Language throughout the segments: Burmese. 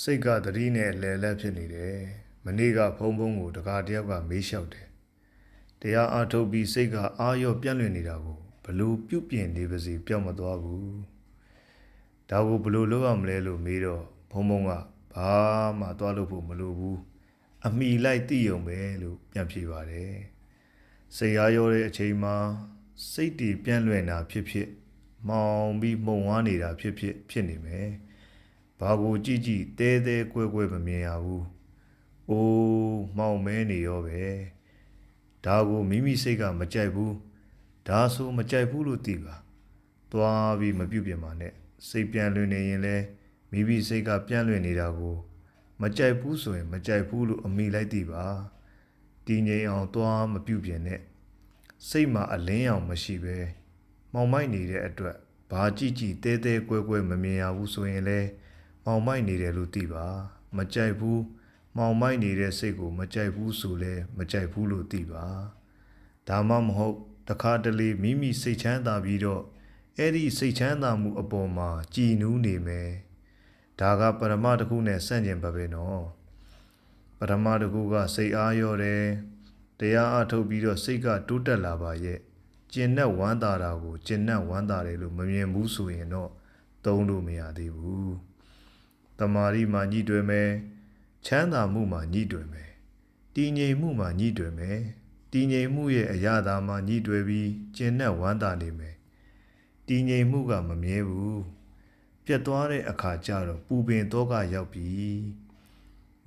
စိတ်ကသတိနဲ့လဲလဲဖြစ်နေတယ်မနေ့ကဖုံဖုံကိုတကားတယောက်ကမေးလျှောက်တယ်တရားအားထုတ်ပြီးစိတ်ကအာရော့ပြန့်လွင့်နေတာကိုဘလို့ပြုတ်ပြင်နေပါစေပြောင်းမသွားဘူးဒါကိုဘလို့လုပ်ရမလဲလို့မေးတော့ဖုံဖုံကဘာမှသွားလို့ဖို့မလိုဘူးအမိလိုက်သိုံပဲလို့ပြန်ဖြေပါတယ်စိတ်အားရောတဲ့အချိန်မှာစိတ်တည်ပြန့်လွင့်တာဖြစ်ဖြစ် မောင်ပြီးမှုံဝါးနေတာဖြစ်ဖြစ်ဖြစ်နေမယ် ဘာကိုကြည့်ကြည့်တဲတဲကွဲကွဲမမြင်ရဘူး။အိုးမောင်မဲနေရောပဲ။ဒါကိုမိမိစိတ်ကမကြိုက်ဘူး။ဒါဆိုမကြိုက်ဘူးလို့သိပါ။သွားပြီးမပြုတ်ပြင်ပါနဲ့။စိတ်ပြန်လွင်နေရင်လဲမိမိစိတ်ကပြန်လွင်နေတာကိုမကြိုက်ဘူးဆိုရင်မကြိုက်ဘူးလို့အမိလိုက်သိပါ။တည်ငြိမ်အောင်သွားမပြုတ်ပြင်နဲ့။စိတ်မှာအလင်းရောင်မရှိပဲ။မောင်မိုက်နေတဲ့အတွက်ဘာကြည့်ကြည့်တဲတဲကွဲကွဲမမြင်ရဘူးဆိုရင်လဲ မောင်မိုက်နေတယ်လို့သိပါ မကြိုက်ဘူးမောင်မိုက်နေတဲ့စိတ်ကို မကြိုက်ဘူးဆိုလဲမကြိုက်ဘူးလို့သိပါဒါမှမဟုတ်တခါတလေမိမိစိတ်ချမ်းသာပြီးတော့အဲ့ဒီစိတ်ချမ်းသာမှုအပေါ်မှာကြည်နူးနေမယ်ဒါကပရမတစ်ခုနဲ့ဆန့်ကျင်ဘက်ပဲနော်ပရမတစ်ခုကစိတ်အားရော့တယ်တရားအားထုတ်ပြီးတော့စိတ်ကတိုးတက်လာပါရဲ့ကျင်နဲ့ဝမ်းသာတာကိုကျင်နဲ့ဝမ်းသာတယ်လို့မမြင်ဘူးဆိုရင်တော့သုံးလို့မရသေးဘူး တမာရီမှာညှိတွယ်မယ်ချမ်းသာမှုမှာညှိတွယ်မယ်တည်ငြိမ်မှုမှာညှိတွယ်မယ်တည်ငြိမ်မှုရဲ့အရာသာမှာညှိတွယ်ပြီးကျင့်နဲ့ဝမ်းသာနေမယ်တည်ငြိမ်မှုကမမြဲဘူးပြတ်သွားတဲ့အခါကျတော့ပူပင်တော့ကရောက်ပြီ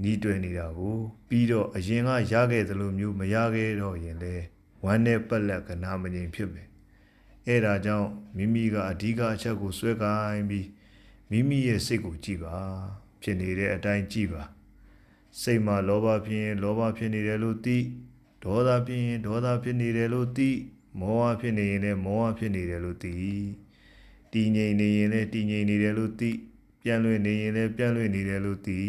ညှိတွယ်နေတာကိုပြီးတော့အရင်ကရခဲ့သလိုမျိုးမရခဲ့တော့ရင်လေဝမ်းနဲ့ပက်လက်ကနာမငြိမ်ဖြစ်မယ်အဲ့ဒါကြောင့်မိမိကအဓိကအချက်ကိုဆွဲကိုင်းပြီး မိမိရဲ့စိတ်ကိုကြည့်ပါ ဖြစ်နေတဲ့အတိုင်းကြည့်ပါစိတ်မှာလောဘဖြစ်ရင်လောဘဖြစ်နေတယ်လို့သိဒေါသဖြစ်ရင်ဒေါသဖြစ်နေတယ်လို့သိမောဟဖြစ်နေရင်လည်းမောဟဖြစ်နေတယ်လို့သိတည်ငြိမ်နေရင်လည်းတည်ငြိမ်နေတယ်လို့သိပြန့်လွင့်နေရင်လည်းပြန့်လွင့်နေတယ်လို့သိ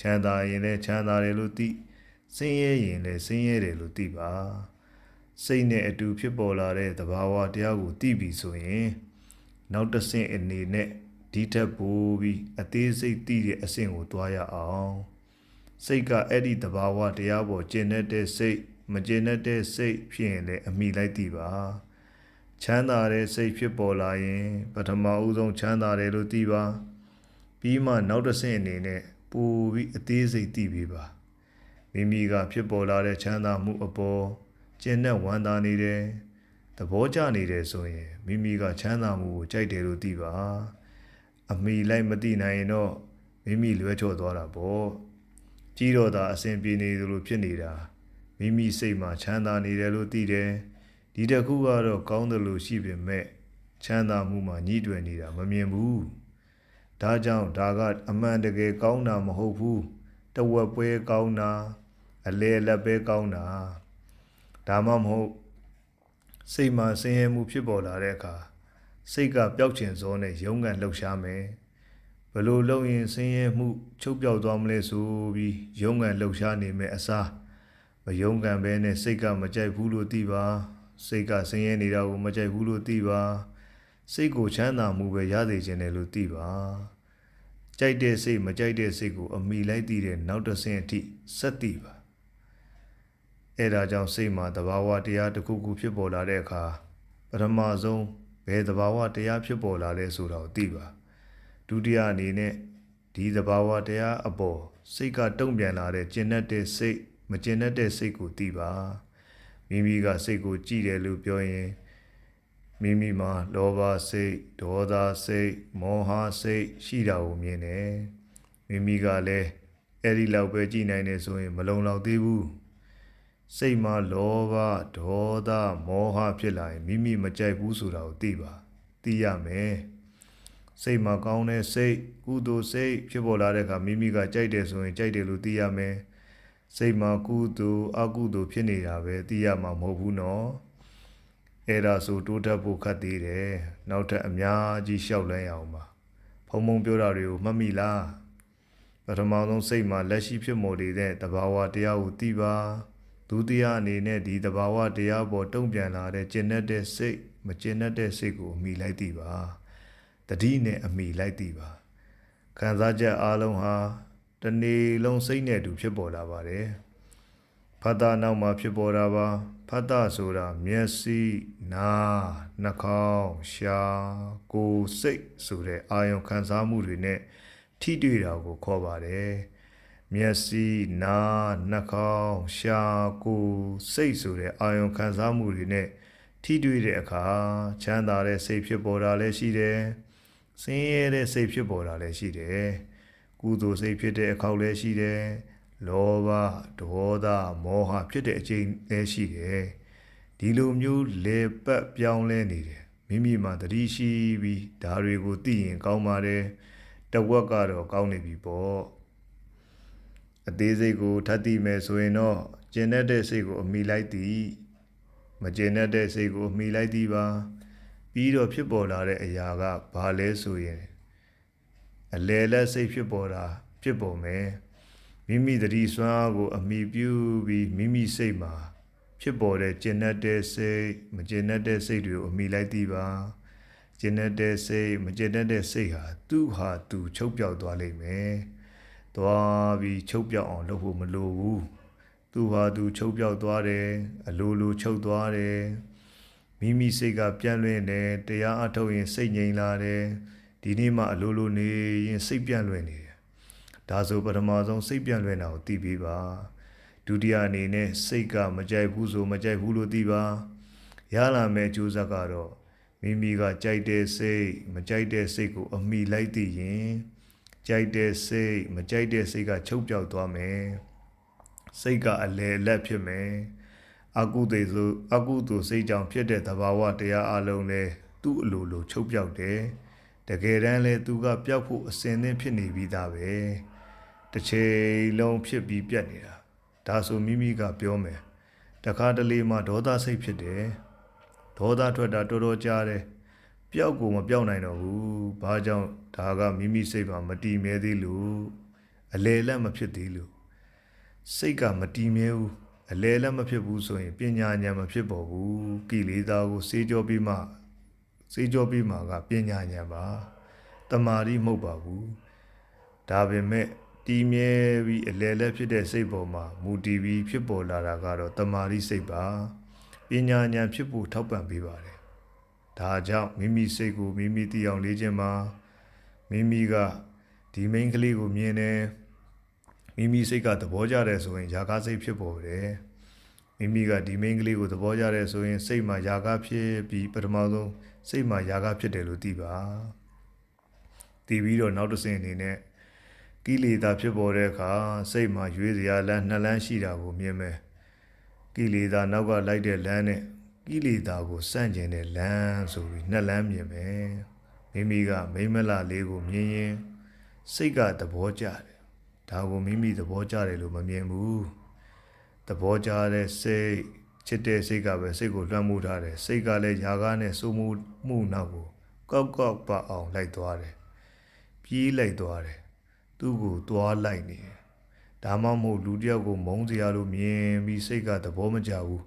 ချမ်းသာရင်လည်းချမ်းသာတယ်လို့သိဆင်းရဲရင်လည်းဆင်းရဲတယ်လို့သိပါစိတ်နဲ့အတူဖြစ်ပေါ်လာတဲ့သဘာဝတရားကိုသိပြီဆိုရင် နောက်တစ်ဆင့်အနေနဲ့ ဒီထက်ပိုပြီးအသေးစိတ်သိတဲ့အဆင့်ကိုတွားရအောင်စိတ်ကအဲ့ဒီတဘာဝတရားပေါ်ကျင့်တတ်တဲ့စိတ်မကျင့်တတ်တဲ့စိတ်ဖြစ်ရင်လည်းအမိလိုက်သိပါချမ်းသာတဲ့စိတ်ဖြစ်ပေါ်လာရင် ပထမဦးဆုံးချမ်းသာတယ်လို့သိပါပြီးမှနောက်တစ်ဆင့်အနေနဲ့ပိုပြီးအသေးစိတ်သိပြီးပါမိမိကဖြစ်ပေါ်လာတဲ့ချမ်းသာမှုအပေါ်ကျင့်တဲ့ဝမ်းသာနေတယ်သဘောကျနေတယ်ဆိုရင်မိမိကချမ်းသာမှုကိုကြိုက်တယ်လို့သိပါ အမိလိုက်မသိနိုင်ရင်တော့မိမိလွဲချော်သွားတာပေါ့ကြီးတော့သာအစဉ်ပြေနေသလိုဖြစ်နေတာမိမိစိတ်မှာချမ်းသာနေတယ်လို့သိတယ်ဒီတစ်ခုကတော့ကောင်းတယ်လို့ရှိပေမဲ့ချမ်းသာမှုမှာညှိတွယ်နေတာမမြင်ဘူးဒါကြောင့်ဒါကအမှန်တကယ်ကောင်းတာမဟုတ်ဘူးတဝက်ပွဲကောင်းတာအလေလက်ပဲကောင်းတာဒါမှမဟုတ်စိတ်မှာဆင်းရဲမှုဖြစ်ပေါ်လာတဲ့အခါ စိတ်ကပျောက်ချင်စောနဲ့ရုန်းကန်လှုပ်ရှားမယ်ဘလို့လုပ်ရင်ဆင်းရဲမှုချုပ်ပြောက်သွားမလဲဆိုပြီးရုန်းကန်လှုပ်ရှားနေမယ်အစားမရုန်းကန်ပဲနဲ့စိတ်ကမကြိုက်ဘူးလို့သိပါစိတ်ကဆင်းရဲနေတာကိုမကြိုက်ဘူးလို့သိပါစိတ်ကိုချမ်းသာမှုပဲရစေခြင်းတယ်လို့သိပါကြိုက်တဲ့စိတ်မကြိုက်တဲ့စိတ်ကိုအမိလိုက်သိတဲ့နောက်တစ်ဆင့်အထိဆက်သိပါအဲ့ဒါကြောင့်စိတ်မှာသဘာဝတရားတစ်ခုခုဖြစ်ပေါ်လာတဲ့အခါပထမဆုံး ဘယ်သဘာဝတရားဖြစ်ပေါ်လာလဲဆိုတာကိုသိပါဒုတိယအနေနဲ့ဒီသဘာဝတရားအပေါ်စိတ်ကတုံ့ပြန်လာတဲ့ကျင်တတ်တဲ့စိတ်မကျင်တတ်တဲ့စိတ်ကိုသိပါမိမိကစိတ်ကိုကြည်တယ်လို့ပြောရင်မိမိမှာလောဘစိတ်ဒေါသစိတ်မောဟစိတ်ရှိတာကိုမြင်တယ်မိမိကလည်းအဲ့ဒီလောက်ပဲကြည်နိုင်တယ်ဆိုရင်မလုံလောက်သေးဘူး စိတ်မှာလောဘဒေါသမောဟဖြစ်လာရင်မိမိမကြိုက်ဘူးဆိုတာကိုသိပါသိရမယ်စိတ်မှာကောင်းတဲ့စိတ်ကုသိုလ်စိတ်ဖြစ်ပေါ်လာတဲ့အခါမိမိကကြိုက်တယ်ဆိုရင်ကြိုက်တယ်လို့သိရမယ်စိတ်မှာကုသိုလ်အကုသိုလ်ဖြစ်နေတာပဲသိရမှာမဟုတ်ဘူးနော်အဲ့ဒါဆိုတိုးတက်ဖို့ခက်သေးတယ်နောက်ထပ်အများကြီးရှောက်လန်းရအောင်ပါဖုံဖုံပြောတာတွေကိုမှတ်မိလားပထမဆုံးစိတ်မှာလက်ရှိဖြစ်ပေါ်နေတဲ့တဘာဝတရားကိုသိပါ ဒုတိယအနေနဲ့ဒီတဘာဝတရားပေါ်တုံ့ပြန်လာတဲ့ကျင့်တတ်တဲ့စိတ်မကျင့်တတ်တဲ့စိတ်ကိုအမိလိုက်သိပါတတိနဲ့အမိလိုက်သိပါခံစားချက်အလုံးဟာတစ်နေ့လုံးစိတ်နဲ့အတူဖြစ်ပေါ်လာပါတယ်ဖတ်တာနောက်မှာဖြစ်ပေါ်တာပါဖတ်တာဆိုတာမျက်စိနားနှာခေါင်းရှားကိုယ်စိတ်ဆိုတဲ့အာယုံခံစားမှုတွေနဲ့ထိတွေ့တာကိုခေါ်ပါတယ် မျက်စိနားနှာခေါင်းရှားကိုယ်စိတ်ဆိုတဲ့အာယုံခံစားမှုတွေနဲ့ထိတွေ့တဲ့အခါချမ်းသာတဲ့စိတ်ဖြစ်ပေါ်တာလည်းရှိတယ်ဆင်းရဲတဲ့စိတ်ဖြစ်ပေါ်တာလည်းရှိတယ်ကုသိုလ်စိတ်ဖြစ်တဲ့အခေါက်လည်းရှိတယ်လောဘဒေါသမောဟဖြစ်တဲ့အချိန်လည်းရှိတယ်ဒီလိုမျိုးလေပတ်ပြောင်းလဲနေတယ်မိမိမှာတတိရှိပြီးဒါတွေကိုသိရင်ကောင်းပါတယ်တဝက်ကတော့ကောင်းနေပြီပေါ့ အသေးစိတ်ကိုထပ်သိမယ်ဆိုရင်တော့ကျင်တတ်တဲ့စိတ်ကိုအမိလိုက်သည်မကျင်တတ်တဲ့စိတ်ကိုအမိလိုက်သည်ပါပြီးတော့ဖြစ်ပေါ်လာတဲ့အရာကဘာလဲဆိုရင်အလေလက်စိတ်ဖြစ်ပေါ်တာဖြစ်ပေါ်မယ်မိမိတတိစွမ်းအားကို အမိပြုပြီးမိမိစိတ်မှာဖြစ်ပေါ်တဲ့ကျင်တတ်တဲ့စိတ်မကျင်တတ်တဲ့စိတ်တွေကိုအမိလိုက်သည်ပါကျင်တတ်တဲ့စိတ်မကျင်တတ်တဲ့စိတ်ဟာသူ့ဟာသူချုပ်ပြောက်သွားလိမ့်မယ် သွားပြီးချုပ်ပြောက်အောင်လုပ်ဖို့မလိုဘူးသူ့ဟာသူချုပ်ပြောက်သွားတယ်အလိုလိုချုပ်သွားတယ်မိမိစိတ်ကပြန့်လွင့်တယ်တရားအထုတ်ရင်စိတ်ငြိမ်လာတယ်ဒီနေ့မှအလိုလိုနေရင်စိတ်ပြန့်လွင့်နေတယ်ဒါဆိုပထမဆုံးစိတ်ပြန့်လွင့်တာကိုသိပြီးပါဒုတိယအနေနဲ့စိတ်ကမကြိုက်ဘူးဆိုမကြိုက်ဘူးလို့သိပါရလာမယ့်အကျိုးဆက်ကတော့မိမိကကြိုက်တဲ့စိတ်မကြိုက်တဲ့စိတ်ကိုအမိလိုက်သိရင် ကြိုက်တဲ့စိတ်မကြိုက်တဲ့စိတ်ကချုပ်ပြောက်သွားမယ်စိတ်ကအလေအလက်ဖြစ်မယ်အကုသိုလ်ဆိုအကုသိုလ်စိတ်ကြောင့်ဖြစ်တဲ့သဘာဝတရားအလုံးလဲသူ့အလိုလိုချုပ်ပြောက်တယ်တကယ်တမ်းလဲသူကပျောက်ဖို့အစဉ်သင့်ဖြစ်နေပြီးသားပဲတစ်ချိန်လုံးဖြစ်ပြီးပြတ်နေတာဒါဆိုမိမိကပြောမယ်တခါတလေမှဒေါသစိတ်ဖြစ်တယ်ဒေါသထွက်တာတော်တော်ကြားတယ်ပျောက်ကိုမပျောက်နိုင်တော့ဘူးဘာကြောင့် ဒါကမိမိစိတ်မှာမတည်မြဲသေးလို့အလေလက်မဖြစ်သေးလို့စိတ်ကမတည်မြဲဘူးအလေလက်မဖြစ်ဘူးဆိုရင်ပညာဉာဏ်မဖြစ်ပေါ်ဘူးကိလေသာကိုစေးကြောပြီးမှစေးကြောပြီးမှကပညာဉာဏ်ပါတမာရီမဟုတ်ပါဘူးဒါပေမဲ့တည်မြဲပြီးအလေလက်ဖြစ်တဲ့စိတ်ပေါ်မှာမူတည်ပြီးဖြစ်ပေါ်လာတာကတော့တမာရီစိတ်ပါပညာဉာဏ်ဖြစ်ဖို့ထောက်ပံ့ပေးပါတယ်ဒါကြောင့်မိမိစိတ်ကိုမိမိသိအောင်လေ့ကျင့်ပါ မိမိကဒီမိန်းကလေးကိုမြင်တယ်မိမိစိတ်ကသဘောကျတယ်ဆိုရင်ຢာကားစိတ်ဖြစ်ပေါ်တယ်မိမိကဒီမိန်းကလေးကိုသဘောကျတယ်ဆိုရင်စိတ်မှာຢာကားဖြစ်ပြီးပထမဆုံးစိတ်မှာຢာကားဖြစ်တယ်လို့သိပါသိပြီးတော့နောက်တစ်ဆင့်အနေနဲ့ကိလေသာဖြစ်ပေါ်တဲ့အခါစိတ်မှာရွေးစရာလမ်းနှစ်လမ်းရှိတာကိုမြင်မယ်ကိလေသာနောက်ကလိုက်တဲ့လမ်းနဲ့ကိလေသာကိုစန့်ကျင်တဲ့လမ်းဆိုပြီးနှစ်လမ်းမြင်မယ် မိမိကမိမလလေးကိုမြင်ရင် စိတ်ကသဘောကျတယ်ဒါကိုမိမိသဘောကျတယ်လို့မမြင်ဘူးသဘောကျတဲ့စိတ်ချစ်တဲ့စိတ်ကပဲစိတ်ကိုလွှမ်းမိုးထားတယ်စိတ်ကလည်းຢာကားနဲ့စိုးမှုမှုနောက်ကိုကောက်ကောက်ပအောင်လိုက်သွားတယ်ပြေးလိုက်သွားတယ်သူ့ကိုသွားလိုက်နေတယ်ဒါမှမဟုတ်လူတယောက်ကိုမုန်းစရာလို့မြင်ပြီးစိတ်ကသဘောမကျဘူး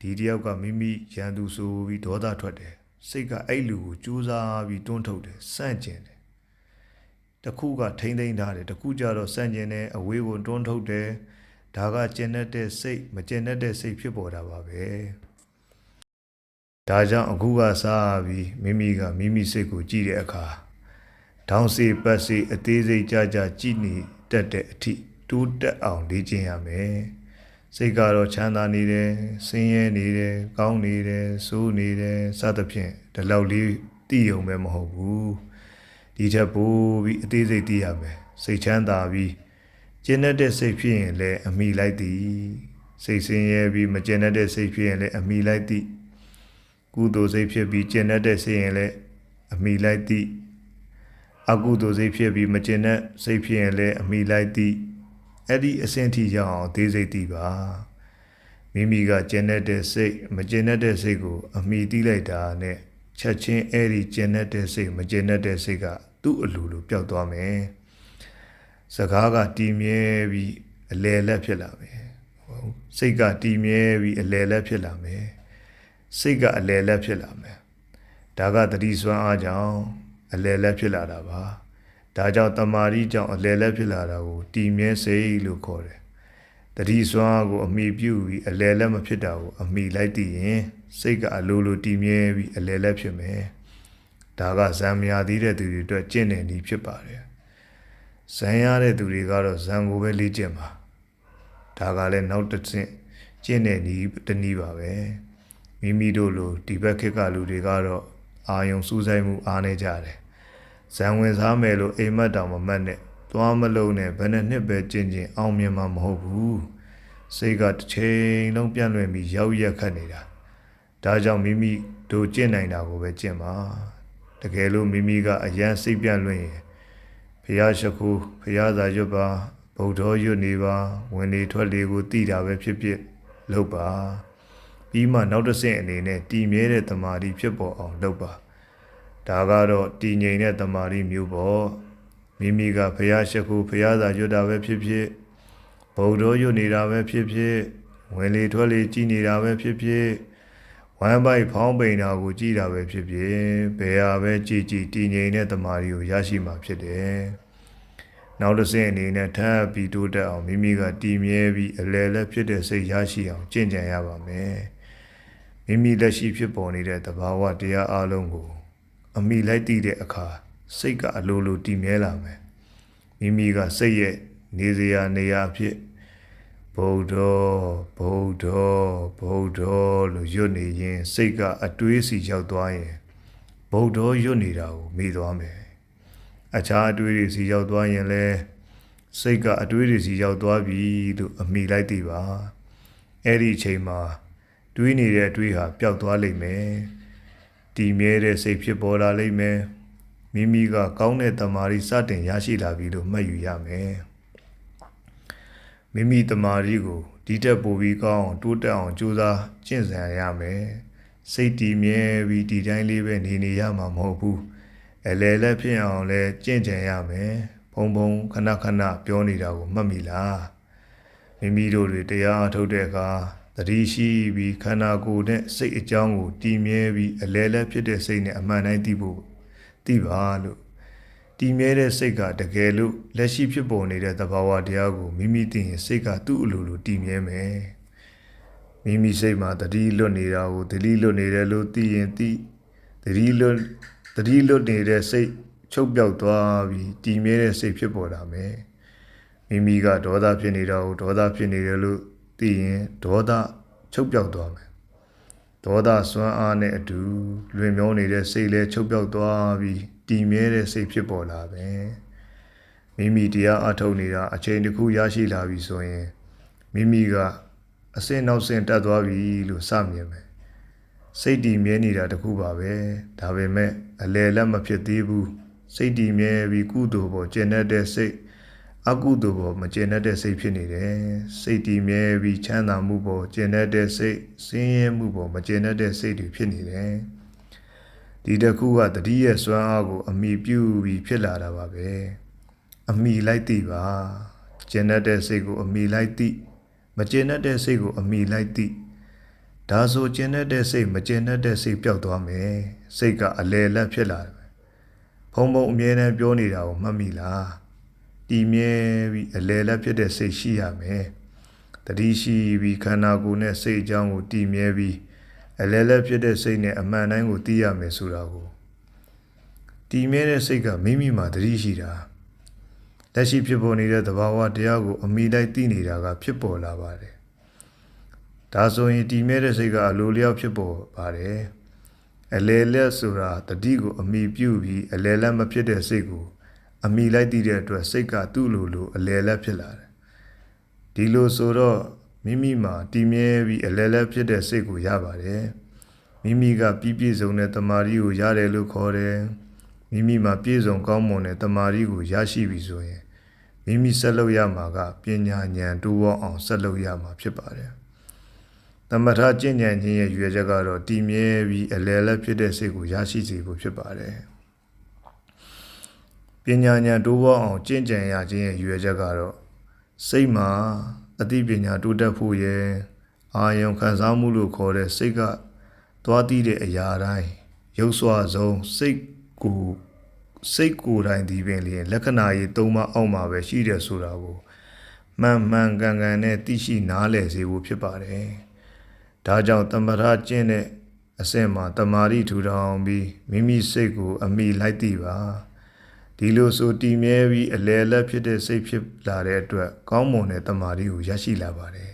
ဒီတယောက်ကမိမိရန်သူဆိုပြီးဒေါသထွက်တယ် စိတ်ကအဲ့လူကိုကြိုးစားပြီးတွန်းထုတ်တယ်စန့်ကျင်တယ်တခုကထိမ့်သိမ့်ထားတယ်တခုကြတော့စန့်ကျင်တယ်အဝေးကိုတွန်းထုတ်တယ်ဒါကကျင်တတ်တဲ့စိတ်မကျင်တတ်တဲ့စိတ်ဖြစ်ပေါ်တာပါပဲဒါကြောင့်အခုကစားပြီးမိမိကမိမိစိတ်ကိုကြည့်တဲ့အခါထောင်စီပတ်စီအသေးစိတ်ကြကြကြည့်နေတတ်တဲ့အထိတိုးတက်အောင်လေ့ကျင့်ရမယ် စိတ်ကတော့ချမ်းသာနေတယ်ဆင်းရဲနေတယ်ကောင်းနေတယ်ဆိုးနေတယ်စသဖြင့်ဒီလောက်လေးသိုံပဲမဟုတ်ဘူးဒီချက်ပိုးပြီးအသေးစိတ်သိရမယ်စိတ်ချမ်းသာပြီးကျင့်တဲ့စိတ်ဖြစ်ရင်လည်းအမိလိုက်သည်စိတ်ဆင်းရဲပြီးမကျင့်တဲ့စိတ်ဖြစ်ရင်လည်းအမိလိုက်သည်ကုသိုလ်စိတ်ဖြစ်ပြီးကျင့်တဲ့စိတ်ရင်လည်းအမိလိုက်သည်အကုသိုလ်စိတ်ဖြစ်ပြီးမကျင့်တဲ့စိတ်ဖြစ်ရင်လည်းအမိလိုက်သည် အဲ့ဒီအဆင့်ထိရောက်အောင်သေးစိတ်သိပါမိမိကကျင့်တဲ့စိတ်မကျင့်တဲ့စိတ်ကိုအမိတိလိုက်တာနဲ့ချက်ချင်းအဲ့ဒီကျင့်တဲ့စိတ်မကျင့်တဲ့စိတ်ကသူ့အလိုလိုပျောက်သွားမယ်စကားကတည်မြဲပြီးအလယ်လက်ဖြစ်လာမယ်ဟုတ်စိတ်ကတည်မြဲပြီးအလယ်လက်ဖြစ်လာမယ်စိတ်ကအလယ်လက်ဖြစ်လာမယ်ဒါကတတိစွမ်းအားကြောင့်အလယ်လက်ဖြစ်လာတာပါ ဒါကြောင့်တမာရီကြောင့်အလယ်လက်ဖြစ်လာတာကိုတီမြဲစိတ်လို့ခေါ်တယ်တတိစွမ်းကိုအမိပြုပြီးအလယ်လက်မဖြစ်တာကိုအမိလိုက်တည်ရင်စိတ်ကအလိုလိုတီမြဲပြီးအလယ်လက်ဖြစ်မယ်ဒါကဇံမယာသေးတဲ့သူတွေအတွက်ကျင့်တဲ့နည်းဖြစ်ပါတယ်ဇံရတဲ့သူတွေကတော့ဇံကိုပဲလေ့ကျင့်ပါဒါကလည်းနောက်တစ်ဆင့်ကျင့်တဲ့နည်းတစ်နည်းပါပဲမိမိတို့လိုဒီဘက်ခေတ်ကလူတွေကတော့အာယုံစူးစိုက်မှုအားနေကြတယ် ဇံဝင်စားမယ်လို့အိမ်မက်တောင်မမတ်နဲ့သွားမလုံးနဲ့ဘယ်နဲ့နှစ်ပဲကျင့်ကျင်အောင်မြင်မှာမဟုတ်ဘူးစိတ်ကတစ်ချိန်လုံးပြန့်လွင့်ပြီးရောက်ရက်ခတ်နေတာဒါကြောင့်မိမိတို့ကျင့်နိုင်တာကိုပဲကျင့်ပါတကယ်လို့မိမိကအယမ်းစိတ်ပြန့်လွင့်ရင်ဖျားရှိခိုးဖျားသာရွတ်ပါဗုဒ္ဓောရွတ်နေပါဝင်လေထွက်လေကိုသိတာပဲဖြစ်ဖြစ်လုပ်ပါပြီးမှနောက်တစ်ဆင့်အနေနဲ့တည်မြဲတဲ့တမာတိဖြစ်ပေါ်အောင်လုပ်ပါ ဒါကတော့တည်ငြိမ်တဲ့တမာတိမျိုးပေါ့မိမိကဖျားရှိခိုးဖျားသာရွတ်တာပဲဖြစ်ဖြစ်ဗုဒ္ဓောရွတ်နေတာပဲဖြစ်ဖြစ်ဝင်လေထွက်လေကြည်နေတာပဲဖြစ်ဖြစ်ဝမ်းပိုက်ဖောင်းပိန်တာကိုကြည်တာပဲဖြစ်ဖြစ်ဘယ်ဟာပဲကြည်ကြည်တည်ငြိမ်တဲ့တမာတိကိုရရှိမှာဖြစ်တယ်နောက်တစ်ဆင့်အနေနဲ့ထပ်ပြီးတိုးတက်အောင်မိမိကတည်မြဲပြီးအလယ်လက်ဖြစ်တဲ့စိတ်ရရှိအောင်ကြင်ကြံရပါမယ်မိမိလက်ရှိဖြစ်ပေါ်နေတဲ့သဘာဝတရားအလုံးကို အမိလိုက်တည်တဲ့အခါစိတ်ကအလိုလိုတည်မြဲလာမယ်မိမိကစိတ်ရဲ့နေစရာနေရာဖြစ်ဗုဒ္ဓဗုဒ္ဓဗုဒ္ဓလို့ရွတ်နေရင်စိတ်ကအတွေးစီရောက်သွားရင်ဗုဒ္ဓရွတ်နေတာကိုမေ့သွားမယ်အခြားအတွေးတွေစီရောက်သွားရင်လည်းစိတ်ကအတွေးတွေစီရောက်သွားပြီလို့အမိလိုက်တည်ပါအဲ့ဒီအချိန်မှာတွေးနေတဲ့အတွေးဟာပျောက်သွားလိမ့်မယ် တည်မြဲတဲ့စိတ်ဖြစ်ပေါ်လာလိမ့်မယ်မိမိကကောင်းတဲ့တမာရီစတင်ရရှိလာပြီလို့မှတ်ယူရမယ်မိမိတမာရီကိုဒီတက်ပိုပြီးကောင်းအောင်တိုးတက်အောင်ကြိုးစားကျင့်စဉ်ရမယ်စိတ်တည်မြဲပြီးဒီတိုင်းလေးပဲနေနေရမှာမဟုတ်ဘူးအလဲလက်ဖြစ်အောင်လဲကျင့်ကြံရမယ်ဘုံဘုံခဏခဏပြောနေတာကိုမှတ်မိလားမိမိတို့တွေတရားအထုတ်တဲ့အခါ တတိရှိပြီးခန္ဓာကိုယ်နဲ့စိတ်အကြောင်းကိုတည်မြဲပြီးအလဲလက်ဖြစ်တဲ့စိတ်နဲ့အမှန်တိုင်းသိဖို့သိပါလို့တည်မြဲတဲ့စိတ်ကတကယ်လို့လက်ရှိဖြစ်ပေါ်နေတဲ့သဘာဝတရားကိုမိမိသိရင်စိတ်ကသူ့အလိုလိုတည်မြဲမယ်မိမိစိတ်မှာတတိလွတ်နေတာကိုတတိလွတ်နေတယ်လို့သိရင်သိတတိလွတ်တတိလွတ်နေတဲ့စိတ်ချုပ်ပြောက်သွားပြီးတည်မြဲတဲ့စိတ်ဖြစ်ပေါ်လာမယ်မိမိကဒေါသဖြစ်နေတာကိုဒေါသဖြစ်နေတယ်လို့ သိရင်ဒေါသချုပ်ပြောက်သွားမယ်ဒေါသစွမ်းအားနဲ့အတူလွင်မျောနေတဲ့စိတ်လည်းချုပ်ပြောက်သွားပြီးတည်မြဲတဲ့စိတ်ဖြစ်ပေါ်လာပဲမိမိတရားအထုတ်နေတာအချိန်တစ်ခုရရှိလာပြီဆိုရင်မိမိကအစင်းနောက်ဆင်းတက်သွားပြီလို့စမြင်မယ်စိတ်တည်မြဲနေတာတခုပါပဲဒါပေမဲ့အလယ်လက်မဖြစ်သေးဘူးစိတ်တည်မြဲပြီးကုသိုလ်ပေါ်ကျင့်တဲ့စိတ် အကုသိုလ်ပေါ်မကျင့်တဲ့စိတ်ဖြစ်နေတယ်စိတ်တည်မြဲပြီးချမ်းသာမှုပေါ်ကျင့်တဲ့စိတ်ဆင်းရဲမှုပေါ်မကျင့်တဲ့စိတ်တွေဖြစ်နေတယ်ဒီတခုကတတိယစွမ်းအားကိုအမိပြုပြီးဖြစ်လာတာပါပဲအမိလိုက်သိပါကျင့်တဲ့စိတ်ကိုအမိလိုက်သိမကျင့်တဲ့စိတ်ကိုအမိလိုက်သိဒါဆိုကျင့်တဲ့စိတ်မကျင့်တဲ့စိတ်ပျောက်သွားမယ်စိတ်ကအလယ်လက်ဖြစ်လာတယ်ဖုံဖုံအမြဲတမ်းပြောနေတာကိုမှတ်မိလား တည်မြဲပြီးအလယ်လက်ဖြစ်တဲ့စိတ်ရှိရမယ်တတိရှိပြီးခန္ဓာကိုယ်နဲ့စိတ်အကြောင်းကိုတည်မြဲပြီးအလယ်လက်ဖြစ်တဲ့စိတ်နဲ့အမှန်တိုင်းကိုသိရမယ်ဆိုတာကိုတည်မြဲတဲ့စိတ်ကမိမိမှာတတိရှိတာလက်ရှိဖြစ်ပေါ်နေတဲ့သဘာဝတရားကိုအမိလိုက်သိနေတာကဖြစ်ပေါ်လာပါတယ်ဒါဆိုရင်တည်မြဲတဲ့စိတ်ကအလိုလျောက်ဖြစ်ပေါ်ပါတယ်အလယ်လက်ဆိုတာတတိကိုအမိပြုပြီးအလယ်လက်မဖြစ်တဲ့စိတ်ကို အမိလိုက်သိတဲ့အတွက်စိတ်ကသူ့လိုလိုအလယ်လက်ဖြစ်လာတယ်ဒီလိုဆိုတော့မိမိမှာတည်မြဲပြီးအလယ်လက်ဖြစ်တဲ့စိတ်ကိုရပါတယ်မိမိကပြည့်ပြည့်စုံတဲ့တမာရီကိုရတယ်လို့ခေါ်တယ်မိမိမှာပြည့်စုံကောင်းမွန်တဲ့တမာရီကိုရရှိပြီဆိုရင်မိမိဆက်လုပ်ရမှာကပညာဉာဏ်တိုးဝအောင်ဆက်လုပ်ရမှာဖြစ်ပါတယ်သမထကျင့်ကြံခြင်းရဲ့ရွယ်ချက်ကတော့တည်မြဲပြီးအလယ်လက်ဖြစ်တဲ့စိတ်ကိုရရှိစေဖို့ဖြစ်ပါတယ် ပညာဉာဏ်တိုးဝအောင်ကျင့်ကြံရခြင်းရဲ့ရွယ်ချက်ကတော့စိတ်မှာအသိပညာတိုးတက်ဖို့ရဲ့အာယုံခံစားမှုလို့ခေါ်တဲ့စိတ်ကသွားတည်တဲ့အရာတိုင်းရုပ်စွာဆုံးစိတ်ကိုစိတ်ကိုယ်တိုင်ဒီပင်လျင်လက္ခဏာရေးသုံးပါးအောက်မှာပဲရှိတယ်ဆိုတာကိုမှန်မှန်ကန်ကန်နဲ့သိရှိနားလည်စေဖို့ဖြစ်ပါတယ်။ဒါကြောင့်တမ္ပရာကျင့်တဲ့အဆင့်မှာတမာရီထူထောင်ပြီးမိမိစိတ်ကိုအမိလိုက်သိပါ။ ဒီလိုဆိုတည်မြဲပြီးအလယ်လက်ဖြစ်တဲ့စိတ်ဖြစ်လာတဲ့အတွက်ကောင်းမွန်တဲ့တမာရီကိုရရှိလာပါတယ်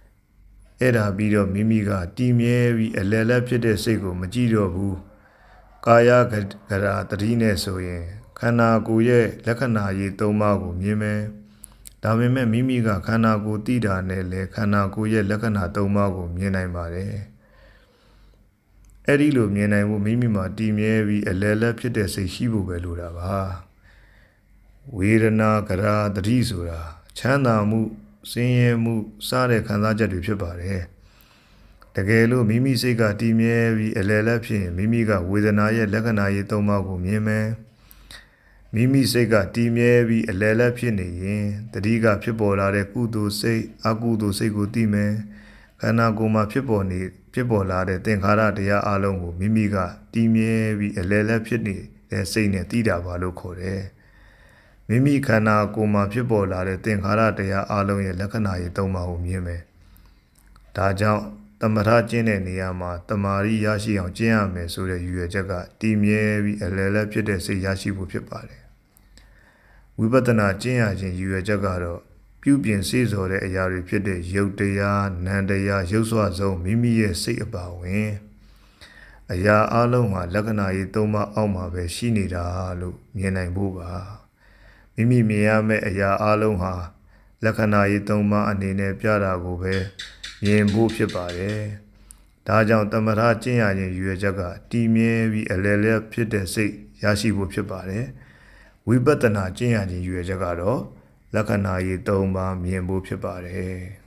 ။အဲ့ဒါပြီးတော့မိမိကတည်မြဲပြီးအလယ်လက်ဖြစ်တဲ့စိတ်ကိုမကြည့်တော့ဘူး။ကာယကကရာတတိနဲ့ဆိုရင်ခန္ဓာကိုယ်ရဲ့လက္ခဏာရေးသုံးပါးကိုမြင်မယ်။ဒါပေမဲ့မိမိကခန္ဓာကိုယ်သိတာနဲ့လေခန္ဓာကိုယ်ရဲ့လက္ခဏာသုံးပါးကိုမြင်နိုင်ပါတယ်။ အဲ့ဒီလိုမြင်နိုင်ဖို့မိမိမှာတည်မြဲပြီးအလယ်လက်ဖြစ်တဲ့စိတ်ရှိဖို့ပဲလိုတာပါ။ဝေဒနာကရာတတိဆိုတာချမ်းသာမှုဆင်းရဲမှုစတဲ့ခံစားချက်တွေဖြစ်ပါတယ်။တကယ်လို့မိမိစိတ်ကတည်မြဲပြီးအလယ်လက်ဖြစ်ရင်မိမိကဝေဒနာရဲ့လက္ခဏာရေးသုံးပါးကိုမြင်မယ်။မိမိစိတ်ကတည်မြဲပြီးအလယ်လက်ဖြစ်နေရင်တတိကဖြစ်ပေါ်လာတဲ့ကုသိုလ်စိတ်အကုသိုလ်စိတ်ကိုသိမယ်။ခန္ဓာကိုယ်မှာဖြစ်ပေါ်နေ ဖြစ်ပေါ်လာတဲ့သင်္ခါရတရားအလုံးကိုမိမိကတည်မြဲပြီးအလယ်လက်ဖြစ်နေတဲ့စိတ်နဲ့သိတာပါလို့ခေါ်တယ်။မိမိခန္ဓာကိုယ်မှာဖြစ်ပေါ်လာတဲ့သင်္ခါရတရားအလုံးရဲ့လက္ခဏာရေးသုံးပါးကိုမြင်မယ်။ဒါကြောင့်တမထကျင့်တဲ့နေရာမှာတမာရီရရှိအောင်ကျင့်ရမယ်ဆိုတဲ့ရည်ရွယ်ချက်ကတည်မြဲပြီးအလယ်လက်ဖြစ်တဲ့စိတ်ရရှိဖို့ဖြစ်ပါတယ်။ဝိပဿနာကျင့်ရခြင်းရည်ရွယ်ချက်ကတော့ ပြုပြင်စေစော်တဲ့အရာတွေဖြစ်တဲ့ယုတ်တရား၊နံတရားရုပ်စွာဆုံးမိမိရဲ့စိတ်အပါဝင်အရာအလုံးဟာလက္ခဏာရေးသုံးပါးအောက်မှာပဲရှိနေတာလို့မြင်နိုင်ဖို့ပါမိမိမြင်ရမယ့်အရာအလုံးဟာလက္ခဏာရေးသုံးပါးအနေနဲ့ပြတာကိုပဲမြင်ဖို့ဖြစ်ပါတယ်ဒါကြောင့်တမထကျင့်ရခြင်းရည်ရွယ်ချက်ကတည်မြဲပြီးအလယ်လက်ဖြစ်တဲ့စိတ်ရရှိဖို့ဖြစ်ပါတယ်ဝိပဿနာကျင့်ရခြင်းရည်ရွယ်ချက်ကတော့ လက္ခဏာရေး၃ပါးမြင်ဖို့ဖြစ်ပါတယ်